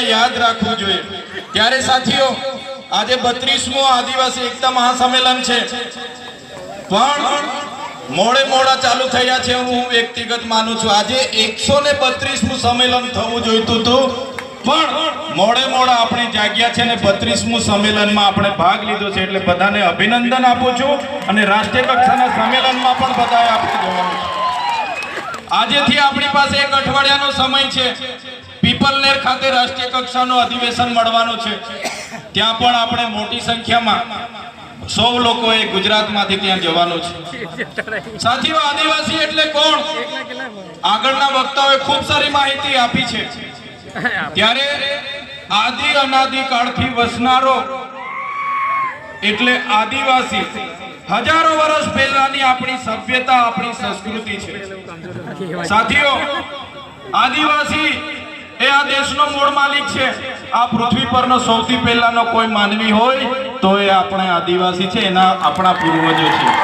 યાદ રાખવું જોઈએ. ત્યારે સાથીઓ, આજે બત્રીસમો આદિવાસી એકતા મહાસંમેલન છે. પણ મોડે મોડા ચાલુ થયા છે હું વ્યક્તિગત માનું છું. આજે એકસો ને બત્રીસમું સંમેલન થવું જોઈતું હતું. પણ મોડે મોડા આપણે જાગ્યા છે ને બત્રીસમું સંમેલનમાં આપણે ભાગ લીધો છે એટલે બધાને અભિનંદન આપું છું અને રાષ્ટ્રીય કક્ષાના સંમેલનમાં પણ બધાએ આપણે જવાનું છે. આજેથી આપણી પાસે એક અઠવાડિયાનો સમય છે. પીપલનેર ખાતે રાષ્ટ્રીય કક્ષાનું અધિવેશન મળવાનું છે. ત્યાં પણ આપણે મોટી સંખ્યામાં સૌ લોકોએ ગુજરાતમાંથી ત્યાં જવાનું છે. સાથીઓ, આદિવાસી એટલે કોણ? આગળના વક્તાઓએ ખૂબ સારી માહિતી આપી છે. ત્યારે આદિ અનાદિ કાળથી વસનારો એટલે આદિવાસી. હજારો વર્ષ પહેલાની આપણી સભ્યતા, આપણી સંસ્કૃતિ છે. સાથીઓ, આદિવાસી એ આ દેશનો મૂળ માલિક છે. આ પૃથ્વી પરનો સૌથી પહેલાનો કોઈ માનવી હોય, તો એ આપણે આદિવાસી છે, એના આપણા પૂર્વજો છે.